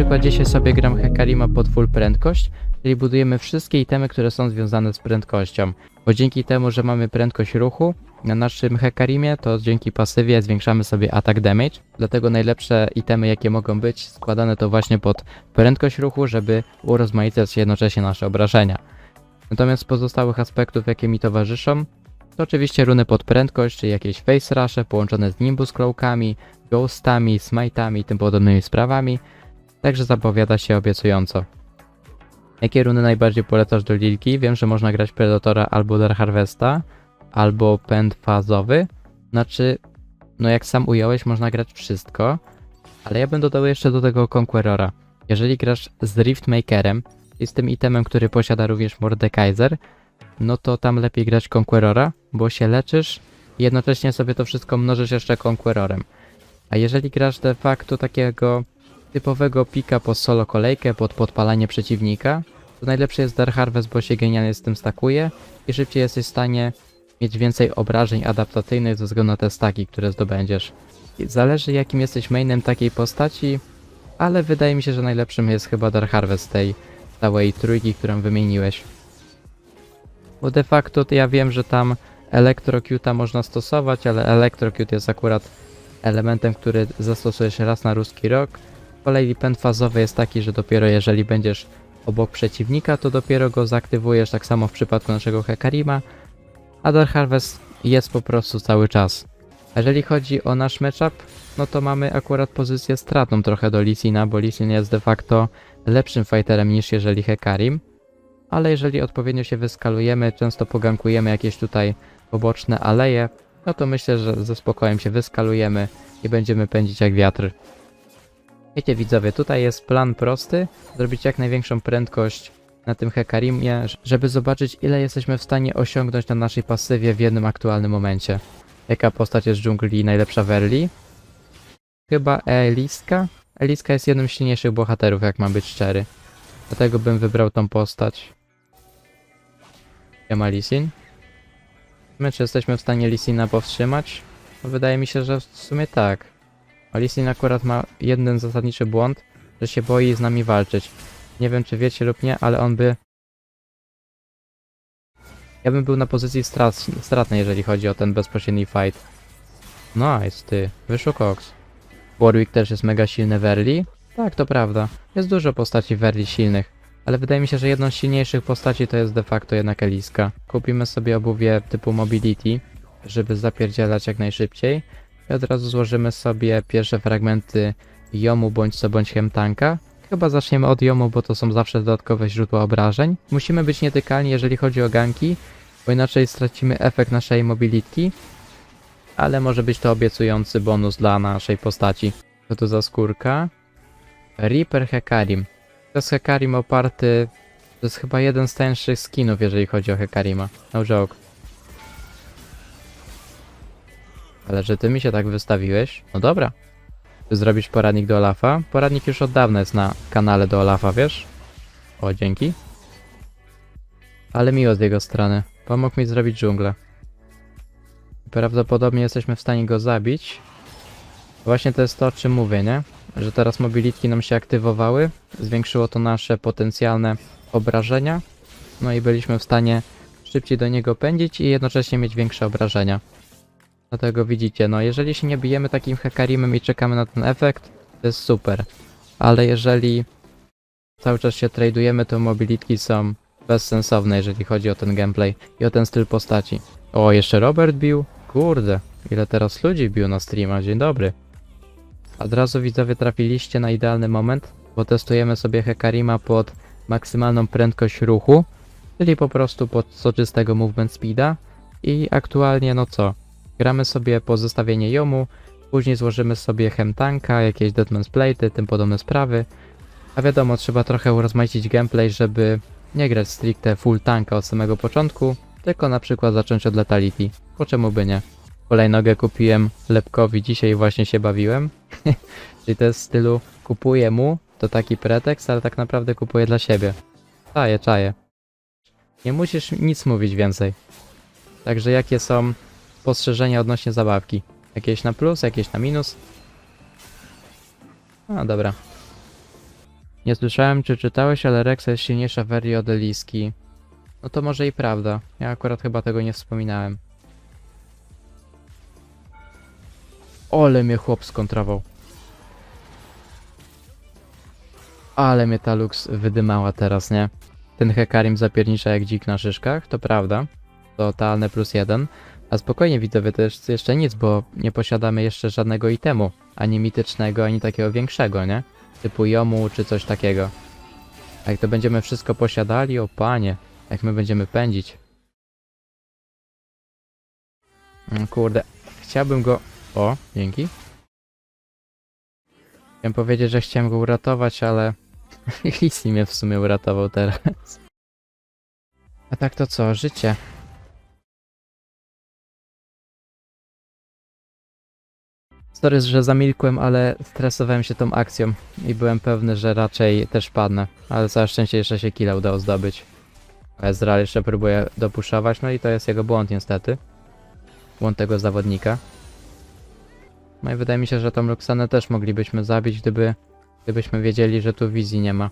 przykład dzisiaj sobie gram Hekarima pod full prędkość, czyli budujemy wszystkie itemy, które są związane z prędkością. Bo dzięki temu, że mamy prędkość ruchu na naszym Hekarimie, to dzięki pasywie zwiększamy sobie attack damage. Dlatego najlepsze itemy, jakie mogą być, składane to właśnie pod prędkość ruchu, żeby urozmaicać jednocześnie nasze obrażenia. Natomiast z pozostałych aspektów, jakie mi towarzyszą, to oczywiście runy pod prędkość, czy jakieś face rushe połączone z nimbus cloakami, ghostami, smite'ami i tym podobnymi sprawami. Także zapowiada się obiecująco. Jakie runy najbardziej polecasz do Lilki? Wiem, że można grać Predatora albo Dark Harvesta, albo pęd fazowy. Znaczy, no jak sam ująłeś, można grać wszystko, ale ja bym dodał jeszcze do tego Conquerora. Jeżeli grasz z Riftmakerem i z tym itemem, który posiada również Mordekaiser, no to tam lepiej grać Conquerora, bo się leczysz i jednocześnie sobie to wszystko mnożysz jeszcze Conquerorem. A jeżeli grasz de facto takiego typowego pika pod solo kolejkę, pod podpalanie przeciwnika, to najlepszy jest Dark Harvest, bo się genialnie z tym stakuje i szybciej jesteś w stanie mieć więcej obrażeń adaptacyjnych ze względu na te staki, które zdobędziesz. Zależy jakim jesteś mainem takiej postaci, ale wydaje mi się, że najlepszym jest chyba Dark Harvest tej całej trójki, którą wymieniłeś. Bo de facto to ja wiem, że tam Electrocute'a można stosować, ale Electrocute jest akurat elementem, który zastosujesz raz na ruski rok. Kolei pęd fazowy jest taki, że dopiero jeżeli będziesz obok przeciwnika, to dopiero go zaktywujesz, tak samo w przypadku naszego Hekarima, a Dark Harvest jest po prostu cały czas. Jeżeli chodzi o nasz matchup, no to mamy akurat pozycję stratną trochę do Lisina, bo Lisin jest de facto lepszym fighterem niż jeżeli Hekarim, ale jeżeli odpowiednio się wyskalujemy, często pogankujemy jakieś tutaj poboczne aleje, no to myślę, że ze spokojem się wyskalujemy i będziemy pędzić jak wiatr. Wiecie widzowie, tutaj jest plan prosty, zrobić jak największą prędkość na tym Hekarimie, żeby zobaczyć ile jesteśmy w stanie osiągnąć na naszej pasywie w jednym aktualnym momencie. Jaka postać jest z dżungli najlepsza w early? Chyba Eliska? Eliska jest jednym z silniejszych bohaterów, jak mam być szczery. Dlatego bym wybrał tą postać. Ja ma Lisin. My czy jesteśmy w stanie Lisina powstrzymać? No, wydaje mi się, że w sumie tak. A Lisin akurat ma jeden zasadniczy błąd, że się boi z nami walczyć. Nie wiem czy wiecie lub nie, ale on by... Ja bym był na pozycji strat stratnej, jeżeli chodzi o ten bezpośredni fight. Nice, ty. Wyszło koks. Warwick też jest mega silny w early. Tak, to prawda. Jest dużo postaci w early silnych. Ale wydaje mi się, że jedną z silniejszych postaci to jest de facto jednak Eliska. Kupimy sobie obuwie typu Mobility, żeby zapierdzielać jak najszybciej. I od razu złożymy sobie pierwsze fragmenty Jomu bądź co bądź Hemtanka. Chyba zaczniemy od Jomu, bo to są zawsze dodatkowe źródła obrażeń. Musimy być nietykalni, jeżeli chodzi o ganki, bo inaczej stracimy efekt naszej mobility. Ale może być to obiecujący bonus dla naszej postaci. Co to za skórka? Reaper Hekarim. To jest Hekarim oparty... To jest chyba jeden z tańszych skinów, jeżeli chodzi o Hekarima. No joke. Ale że ty mi się tak wystawiłeś? No dobra. Ty zrobisz poradnik do Olafa? Poradnik już od dawna jest na kanale do Olafa, wiesz? O, dzięki. Ale miło z jego strony. Pomógł mi zrobić dżunglę. Prawdopodobnie jesteśmy w stanie go zabić. Właśnie to jest to, o czym mówię, nie? Że teraz mobilitki nam się aktywowały. Zwiększyło to nasze potencjalne obrażenia. No i byliśmy w stanie szybciej do niego pędzić i jednocześnie mieć większe obrażenia. Dlatego widzicie, no jeżeli się nie bijemy takim hekarimem i czekamy na ten efekt, to jest super. Ale jeżeli cały czas się tradujemy, to mobilitki są bezsensowne, jeżeli chodzi o ten gameplay i o ten styl postaci. O, jeszcze Robert bił? Kurde, ile teraz ludzi bił na streama, dzień dobry. Od razu widzowie trafiliście na idealny moment, bo testujemy sobie Hekarima pod maksymalną prędkość ruchu, czyli po prostu pod soczystego movement speeda i aktualnie no co, gramy sobie po zestawienie Jomu, później złożymy sobie Hemtanka, jakieś Deadman's Plate, tym podobne sprawy, a wiadomo, trzeba trochę urozmaicić gameplay, żeby nie grać stricte full tanka od samego początku, tylko na przykład zacząć od Letality, po czemu by nie. Kolejnogę kupiłem Lepkowi, dzisiaj właśnie się bawiłem. Czyli to jest w stylu kupuję mu, to taki pretekst, ale tak naprawdę kupuję dla siebie. Czaję, czaję. Nie musisz nic mówić więcej. Także jakie są spostrzeżenia odnośnie zabawki? Jakieś na plus, jakieś na minus? A, dobra. Nie słyszałem, czy czytałeś, ale Rexa jest silniejsza w od Eliski. No to może i prawda. Ja akurat chyba tego nie wspominałem. Ole mnie chłop skontrował. Ale mnie ta Lux wydymała teraz, nie? Ten Hekarim zapiernicza jak dzik na szyszkach, to prawda. Totalne plus jeden. A spokojnie widzowie, to jest jeszcze nic, bo nie posiadamy jeszcze żadnego itemu. Ani mitycznego, ani takiego większego, nie? Typu jomu czy coś takiego. A jak to będziemy wszystko posiadali, o panie, jak my będziemy pędzić. Mm, Kurde, chciałbym go... O, dzięki. Chciałem powiedzieć, że chciałem go uratować, ale... Lissi mnie w sumie uratował teraz. A tak to co, życie. Sorry, że zamilkłem, ale stresowałem się tą akcją i byłem pewny, że raczej też padnę. Ale całe szczęście jeszcze się killa udało zdobyć. Ezreal jeszcze próbuje dopuszować, no i to jest jego błąd niestety. Błąd tego zawodnika. No i wydaje mi się, że tą Luxanę też moglibyśmy zabić, gdyby, gdybyśmy wiedzieli, że tu wizji nie ma.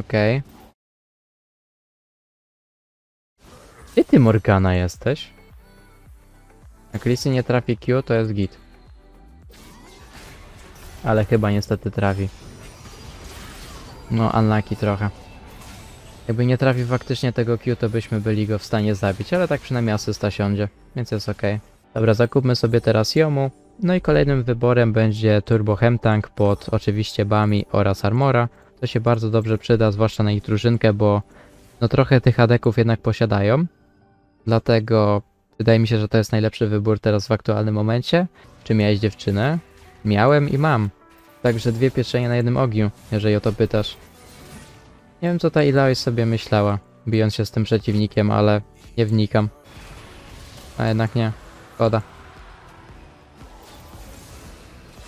Okej. Gdzie ty Morgana jesteś? Jak Lissy nie trafi Q, to jest git. Ale chyba niestety trafi. No, unlucky trochę. Jakby nie trafił faktycznie tego Q, to byśmy byli go w stanie zabić, ale tak przynajmniej asysta siądzie, więc jest ok. Dobra, zakupmy sobie teraz Jomu. No i kolejnym wyborem będzie Turbo Hemtank pod oczywiście Bami oraz Armora. To się bardzo dobrze przyda, zwłaszcza na ich drużynkę, bo no trochę tych adeków jednak posiadają. Dlatego wydaje mi się, że to jest najlepszy wybór teraz w aktualnym momencie. Czy miałeś dziewczynę? Miałem i mam. Także dwie pieczenie na jednym ogniu, jeżeli o to pytasz. Nie wiem co ta Ilaoi sobie myślała, bijąc się z tym przeciwnikiem, ale nie wnikam. A jednak nie. Szkoda.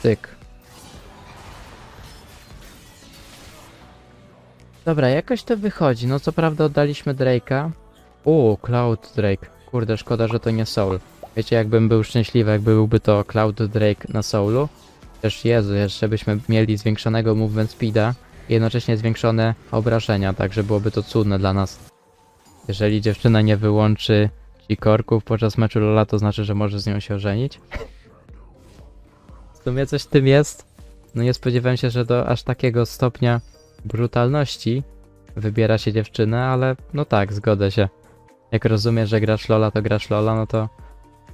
Tyk. Dobra, jakoś to wychodzi. No co prawda oddaliśmy Drake'a. O, Cloud Drake. Kurde, szkoda, że to nie Soul. Wiecie, jakbym był szczęśliwy, jakby byłby to Cloud Drake na Soulu. Też Jezu, jeszcze byśmy mieli zwiększonego movement speeda i jednocześnie zwiększone obrażenia, także byłoby to cudne dla nas. Jeżeli dziewczyna nie wyłączy ci korków podczas meczu Lola, to znaczy, że może z nią się ożenić. W sumie coś w tym jest. No nie spodziewałem się, że do aż takiego stopnia brutalności wybiera się dziewczynę, ale no tak, zgodzę się. Jak rozumiesz, że grasz Lola, to grasz Lola, no to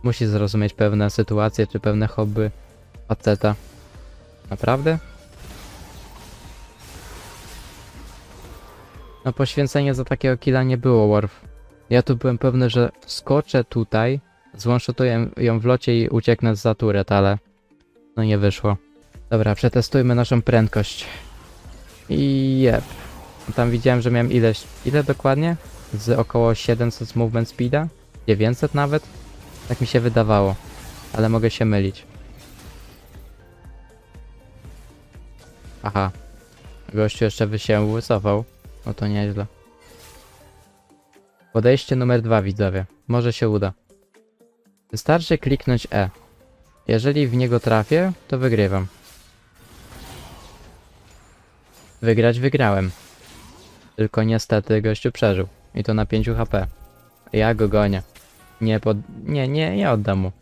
musi zrozumieć pewne sytuacje czy pewne hobby faceta. Naprawdę? No poświęcenie za takiego killa nie było, Worf. Ja tu byłem pewny, że skoczę tutaj, złąszutuję ją w locie i ucieknę za turet, ale no nie wyszło. Dobra, przetestujmy naszą prędkość. I jep. Tam widziałem, że miałem ileś, ile dokładnie? Z około 700 movement speeda? 900 nawet? Tak mi się wydawało, ale mogę się mylić. Aha. Gościu jeszcze by się. No to nieźle. Podejście numer dwa, widzowie. Może się uda. Wystarczy kliknąć E. Jeżeli w niego trafię, to wygrywam. Wygrać wygrałem. Tylko niestety gościu przeżył. I to na 5 HP. Ja go gonię. Nie pod... Nie, nie, nie oddam mu.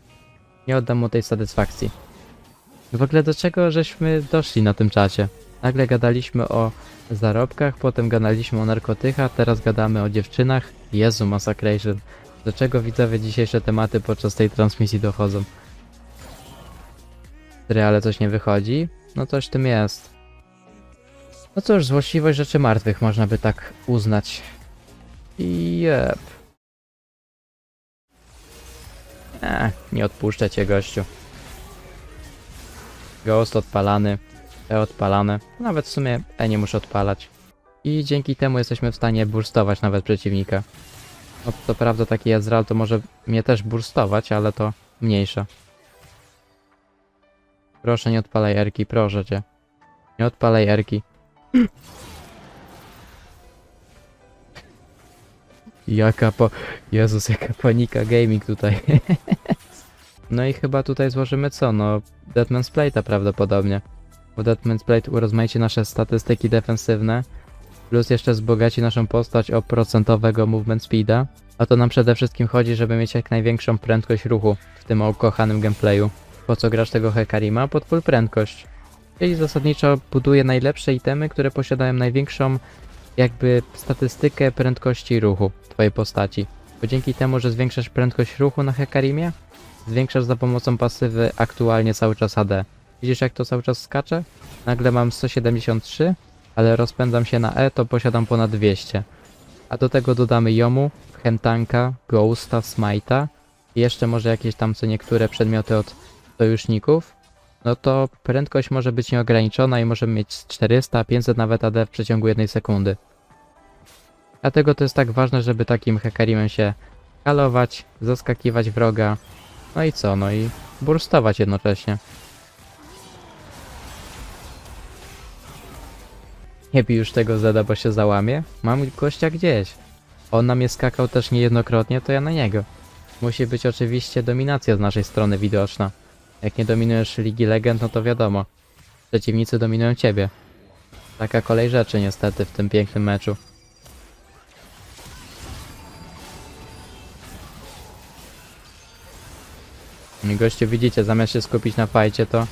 Nie oddam mu tej satysfakcji. W ogóle do czego żeśmy doszli na tym czacie? Nagle gadaliśmy o zarobkach, potem gadaliśmy o narkotykach, teraz gadamy o dziewczynach. Jezu, Massacration. Do czego widzowie dzisiejsze tematy podczas tej transmisji dochodzą? Ale coś nie wychodzi? No coś w tym jest. No cóż, złośliwość rzeczy martwych można by tak uznać. Jep. Eee, nie odpuszczę cię gościu. Ghost odpalany. E odpalane. Nawet w sumie E nie muszę odpalać. I dzięki temu jesteśmy w stanie burstować nawet przeciwnika. No to prawda taki Ezreal to może mnie też burstować, ale to mniejsza. Proszę nie odpalaj Erki, proszę cię. Nie odpalaj Erki. Jaka po... Jezus, jaka panika gaming tutaj. no i chyba tutaj złożymy co? No, Deadman's Plate'a prawdopodobnie. bo Deadman's Blade urozmaici nasze statystyki defensywne, plus jeszcze wzbogaci naszą postać o procentowego movement speeda, a to nam przede wszystkim chodzi, żeby mieć jak największą prędkość ruchu w tym ukochanym gameplayu. Po co grasz tego Hekarima? Pod full prędkość. Czyli zasadniczo buduje najlepsze itemy, które posiadają największą jakby statystykę prędkości ruchu twojej postaci. Bo dzięki temu, że zwiększasz prędkość ruchu na Hekarimie, zwiększasz za pomocą pasywy aktualnie cały czas AD. Widzisz jak to cały czas skacze? Nagle mam 173, ale rozpędzam się na E, to posiadam ponad 200. A do tego dodamy Jomu, Chemtanka, Ghosta, Smite'a i jeszcze może jakieś tam co niektóre przedmioty od sojuszników, no to prędkość może być nieograniczona i możemy mieć 400, 500 nawet AD w przeciągu jednej sekundy. Dlatego to jest tak ważne, żeby takim Hekarimem się halować, zaskakiwać wroga, no i co, no i burstować jednocześnie. Nie bij już tego Zeda, bo się załamie. Mam gościa gdzieś. On na mnie skakał też niejednokrotnie, to ja na niego. Musi być oczywiście dominacja z naszej strony widoczna. Jak nie dominujesz Ligi Legend, no to wiadomo. Przeciwnicy dominują ciebie. Taka kolej rzeczy niestety w tym pięknym meczu. I goście widzicie, zamiast się skupić na fajcie, to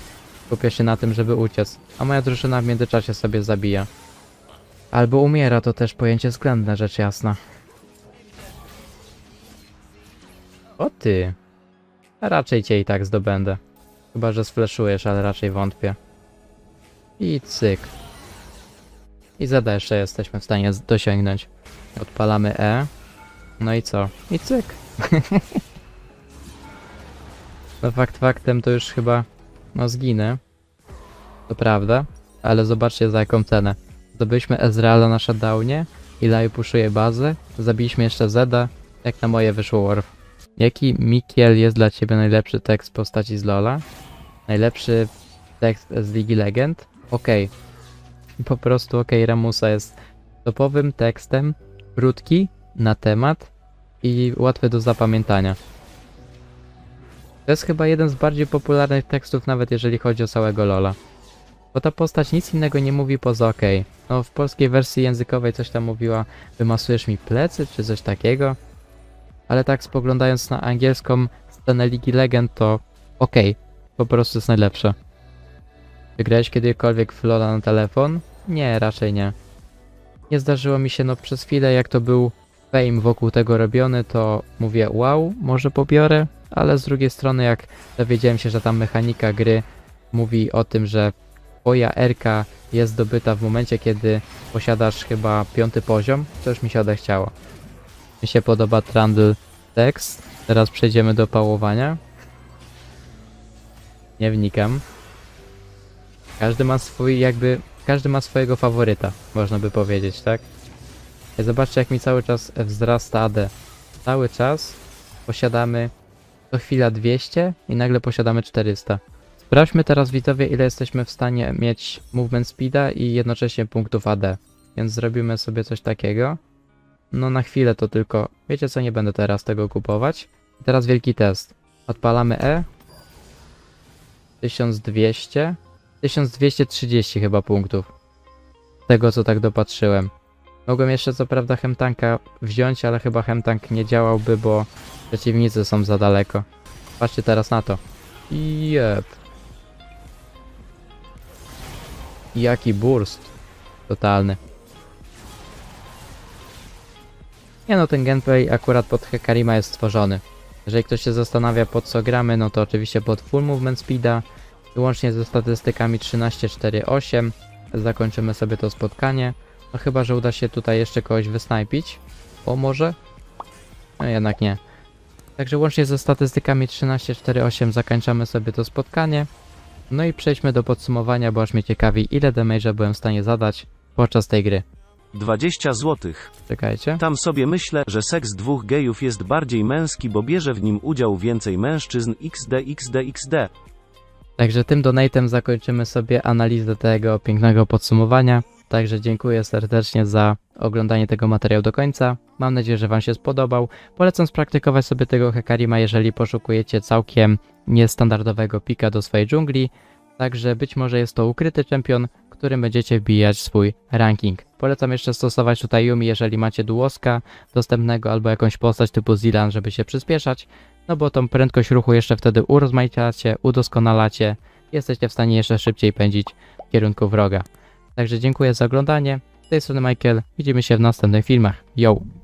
skupia się na tym, żeby uciec. A moja drużyna w międzyczasie sobie zabija. Albo umiera, to też pojęcie względne, rzecz jasna. O ty! A raczej cię i tak zdobędę. Chyba, że sfleszujesz, ale raczej wątpię. I cyk. I zada jeszcze jesteśmy w stanie dosięgnąć. Odpalamy E. No i co? I cyk. no fakt faktem to już chyba... No zginę. To prawda. Ale zobaczcie za jaką cenę. Zdobyliśmy Ezreala na shutdownie. Ilai puszuje bazę. Zabiliśmy jeszcze Zeda. Jak na moje wyszło Worf. Jaki Mikiel jest dla ciebie najlepszy tekst postaci z Lola? Najlepszy tekst z Ligi Legend? Okej. Po prostu okej, Ramusa jest topowym tekstem, krótki, na temat i łatwy do zapamiętania. To jest chyba jeden z bardziej popularnych tekstów, nawet jeżeli chodzi o całego Lola. Bo ta postać nic innego nie mówi poza okej. No w polskiej wersji językowej coś tam mówiła, wymasujesz mi plecy, czy coś takiego. Ale tak spoglądając na angielską scenę Ligi Legend, to okej, po prostu jest najlepsze. Czy grałeś kiedykolwiek w Lola na telefon? Nie, raczej nie. Nie zdarzyło mi się, no przez chwilę jak to był fame wokół tego robiony, to mówię wow, może pobiorę, ale z drugiej strony jak dowiedziałem się, że ta mechanika gry mówi o tym, że twoja RK jest zdobyta w momencie, kiedy posiadasz chyba piąty poziom, to już mi się odechciało. Mi się podoba Trundle tekst. Teraz przejdziemy do pałowania. Nie wnikam. Każdy ma swój jakby... Każdy ma swojego faworyta, można by powiedzieć, tak? Zobaczcie jak mi cały czas wzrasta AD. Cały czas posiadamy co chwila 200 i nagle posiadamy 400. Sprawdźmy teraz widzowie ile jesteśmy w stanie mieć movement speeda i jednocześnie punktów AD. Więc zrobimy sobie coś takiego. No na chwilę to tylko. Wiecie co, nie będę teraz tego kupować. I teraz wielki test. Odpalamy E. 1200. 1230 chyba punktów. Tego co tak dopatrzyłem. Mogłem jeszcze co prawda chemtanka wziąć, ale chyba chemtank nie działałby, bo przeciwnicy są za daleko. Patrzcie teraz na to. Jep. Jaki burst. Totalny. Nie no, ten gameplay akurat pod Hekarima jest stworzony. Jeżeli ktoś się zastanawia pod co gramy, no to oczywiście pod full movement speeda, łącznie ze statystykami 13, 4, 8. Zakończymy sobie to spotkanie. No chyba, że uda się tutaj jeszcze kogoś wysnajpić. O może? No jednak nie. Także łącznie ze statystykami 13, 4, 8 zakończamy sobie to spotkanie. No i przejdźmy do podsumowania, bo aż mnie ciekawi ile damage'a byłem w stanie zadać podczas tej gry. 20 złotych. Czekajcie. Tam sobie myślę, że seks dwóch gejów jest bardziej męski, bo bierze w nim udział więcej mężczyzn XD XD XD. Także tym donatem zakończymy sobie analizę tego pięknego podsumowania. Także dziękuję serdecznie za oglądanie tego materiału do końca. Mam nadzieję, że Wam się spodobał. Polecam spraktykować sobie tego Hekarima, jeżeli poszukujecie całkiem niestandardowego pika do swojej dżungli. Także być może jest to ukryty czempion, którym będziecie wbijać swój ranking. Polecam jeszcze stosować tutaj Yumi, jeżeli macie duoska dostępnego albo jakąś postać typu Zilan, żeby się przyspieszać, no bo tą prędkość ruchu jeszcze wtedy urozmaicacie, udoskonalacie, jesteście w stanie jeszcze szybciej pędzić w kierunku wroga. Także dziękuję za oglądanie. Z tej strony Michael, widzimy się w następnych filmach. Yo!